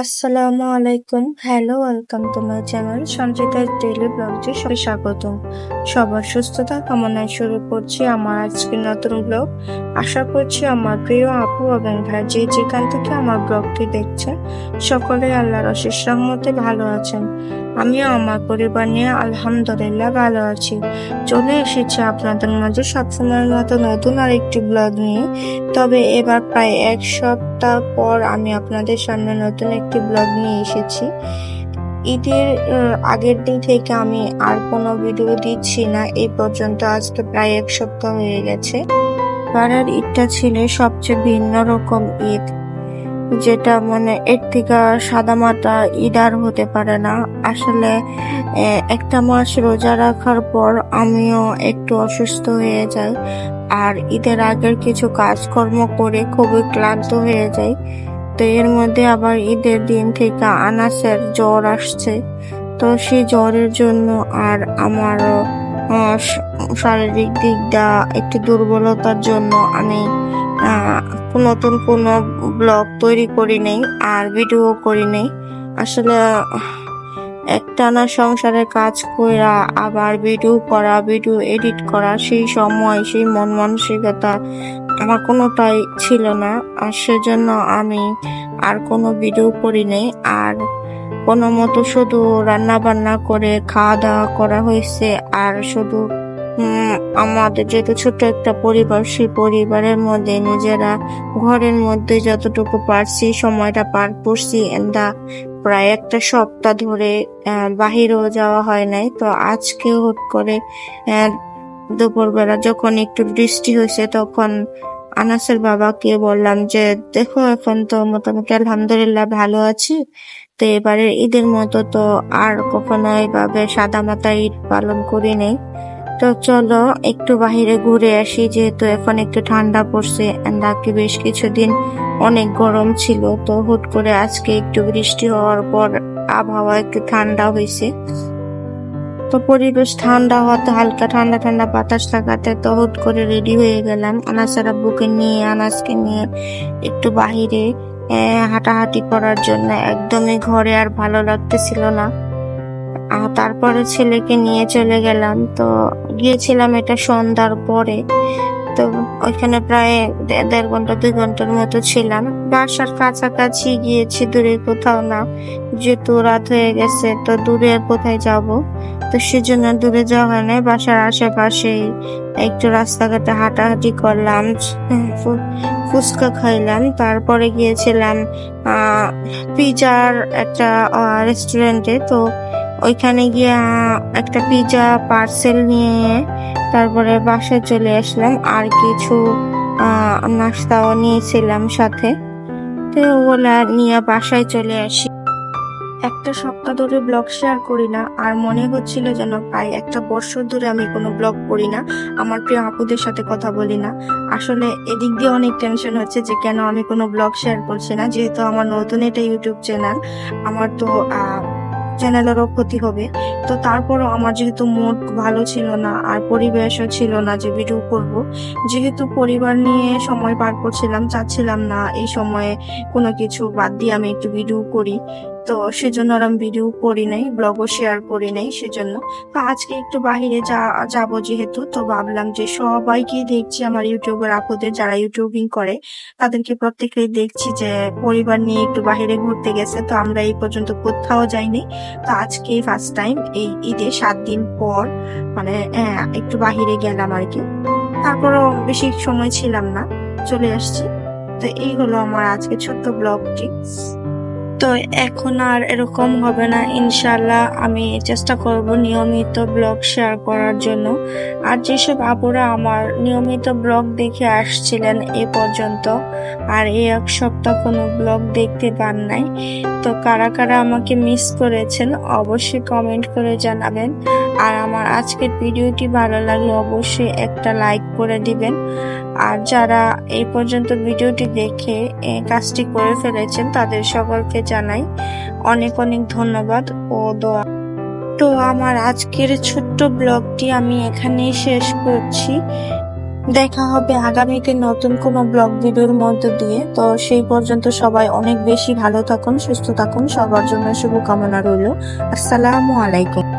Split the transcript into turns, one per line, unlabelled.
আসসালামু আলাইকুম। Hello welcome to my channel Sanjita daily ব্লগে সবাই স্বাগতম। সবার সুস্থতা কামনায় শুরু করছি আমার আজকের নতুন ব্লগ আশা করছি আমার প্রিয় আপু এবং ভাই যে যেখান থেকে আমার ব্লগটি দেখছেন, সকলে আল্লাহর অশেষ রহমতে ভালো আছেন। আমিও আমার পরিবার নিয়ে আলহামদুলিল্লাহ ভালো আছি। চলে এসেছি আপনাদের মাঝে সবসময়ের মতো নতুন আর একটি ব্লগ নিয়ে। তবে এবার প্রায় এক সপ্তাহ পর আমি আপনাদের সামনে নতুন একটি ব্লগ নিয়ে এসেছি। ঈদের আগের দিন থেকে আমি আর কোনো ভিডিও দিচ্ছি না। এই পর্যন্ত আজকে প্রায় এক সপ্তাহ হয়ে গেছে। পাড়ার ঈদটা ছিল সবচেয়ে ভিন্ন রকম ঈদ। যেটা মানে এর থেকে সাদা মাটা আর হতে পারে না। আসলে একটা মাস রোজা রাখার পর আমিও একটু অসুস্থ হয়ে যাই। আর ঈদের আগের কিছু কাজকর্ম করে খুবই ক্লান্ত হয়ে যাই। তো এর মধ্যে আবার ঈদের দিন থেকে আনাসের জ্বর আসছে। তো সেই জ্বরের জন্য আর আমার আহ, শ- শারীরিক দিকটা একটু দুর্বলতার জন্য আমি নতুন কোনো ব্লগ তৈরি করি নেই, আর ভিডিও করি নেই। আসলে, একটানা সংসারের কাজ করা আবার ভিডিও করা ভিডিও এডিট করা, সেই সময়, সেই মন মানসিকতা আমার কোনোটাই ছিল না। আর সেজন্য আমি আর কোনো ভিডিও করি নেই, আর কোনো মতো শুধু রান্না বান্না করে খাওয়া দাওয়া করা হয়েছে, আর শুধু আমাদের যেহেতু ছোট্ট একটা পরিবার, সেই পরিবারের মধ্যে নিজেরা ঘরের মধ্যে যতটুকু পারছি সময়টা পার করছি। এন্দা প্রায় একটা সপ্তাহ ধরে বাহিরেও যাওয়া হয় নাই। তো আজকে হুট করে দুপুরবেলা যখন একটু বৃষ্টি হয়েছে, তখন আনাসের বাবাকে বললাম যে, দেখো এখন তো মোটামুটি আলহামদুলিল্লাহ ভালো আছি। তো এবারে ঈদের মতো তো আর কখনো এইভাবে সাদা মাথা ঈদ পালন করি নেই। তো চলো, একটু বাহিরে ঘুরে আসি, যেহেতু এখন একটু ঠান্ডা পড়ছে, and আগে বেশ কিছুদিন অনেক গরম ছিল, তো হুট করে আজকে একটু বৃষ্টি হওয়ার পর আবহাওয়া একটু ঠান্ডা হয়েছে। তো পরিবেশ ঠান্ডা হওয়াতে, হালকা ঠান্ডা ঠান্ডা বাতাস লাগাতে তো হুট করে রেডি হয়ে গেলাম। আনাসের আব্বুকে নিয়ে, আনাসকে নিয়ে একটু বাহিরে হাঁটাহাঁটি করার জন্য। একদমই ঘরে আর ভালো লাগতেছিল না। তারপরে ছেলেকে নিয়ে চলে গেলাম। তো গিয়েছিলাম এটা সন্ধ্যার পরে। তো ওইখানে প্রায় দেড় ঘণ্টা, দুই ঘণ্টার মতো ছিলাম। বাসার কাছাকাছি গিয়েছি, দূরে কোথাও না। যেহেতু রাত হয়ে গেছে, তো দূরে কোথায় যাব? তো সেজন্য দূরে যাওয়া হয় না বাসার আশেপাশে একটু রাস্তাঘাটে হাঁটাহাঁটি করলাম ফুচকা খাইলাম। তারপরে গিয়েছিলাম পিজার একটা রেস্টুরেন্টে তো ওইখানে গিয়ে একটা পিজা পার্সেল নিয়ে তারপরে বাসায় চলে আসলাম। আর কিছু নাস্তাও নিয়েছিলাম সাথে। তো ওগুলা নিয়ে বাসায় চলে আসি। একটা সপ্তাহ ধরে ব্লগ শেয়ার করি না। আর মনে হচ্ছিল যেন প্রায় একটা বছর ধরে আমি কোনো ব্লগ করি না। আমার প্রিয় আপুদের সাথে কথা বলি না। আসলে এদিক দিয়ে অনেক টেনশন হচ্ছে যে কেন আমি কোনো ব্লগ শেয়ার করছি না। যেহেতু আমার নতুন এটা ইউটিউব চ্যানেল আমার তো চ্যানেলেরও ক্ষতি হবে। তো তারপরও আমার যেহেতু মুড ভালো ছিল না, আর পরিবেশও ছিল না যে ভিডিও করব, যেহেতু পরিবার নিয়ে সময় পার করছিলাম, চাচ্ছিলাম না এই সময়ে কোনো কিছু বাদ দিয়ে আমি একটু ভিডিও করি। তো সেজন্য আর আমি ভিডিও করি নাই ব্লগও শেয়ার করি নাই সেজন্য। তো আজকে একটু বাহিরে যা যাব যেহেতু তো ভাবলাম যে সবাইকে দেখছি আমার ইউটিউবার আপুদের যারা ইউটিউবিং করে তাদেরকে প্রত্যেকেই দেখছি যে পরিবার নিয়ে একটু বাহিরে ঘুরতে গেছে তো আমরা এই পর্যন্ত কোথাও যাইনি। তো আজকে ফার্স্ট টাইম এই ঈদে সাত দিন পর মানে আহ, একটু বাহিরে গেলাম আর কি। তারপরও বেশি সময় ছিলাম না চলে আসছি। তো এই হলো আমার আজকে ছোট্ট ব্লগটি তো এখন আর এরকম হবে না ইনশাল্লাহ আমি চেষ্টা করব নিয়মিত ব্লগ শেয়ার করার জন্য। আর যেসব আপুরা আমার নিয়মিত ব্লগ দেখে আসছিলেন এ পর্যন্ত, আর এই এক সপ্তাহ কোনো ব্লগ দেখতে পান নাই, তো কারা কারা আমাকে মিস করেছেন অবশ্যই কমেন্ট করে জানাবেন। আর আমার আজকের ভিডিওটি ভালো লাগলে অবশ্যই একটা লাইক করে দিবেন। আর যারা এই পর্যন্ত ভিডিওটি দেখে কাজটি করে ফেলেছেন, তাদের সকলকে জানাই অনেক অনেক ধন্যবাদ ও দোয়া। তো আমার আজকের ছোট্ট ব্লগটি আমি এখানেই শেষ করছি। দেখা হবে আগামীতে নতুন কোনো ব্লগ ভিডিওর মধ্য দিয়ে। তো সেই পর্যন্ত সবাই অনেক বেশি ভালো থাকুন, সুস্থ থাকুন। সবার জন্য শুভকামনা রইল। আসসালামু আলাইকুম।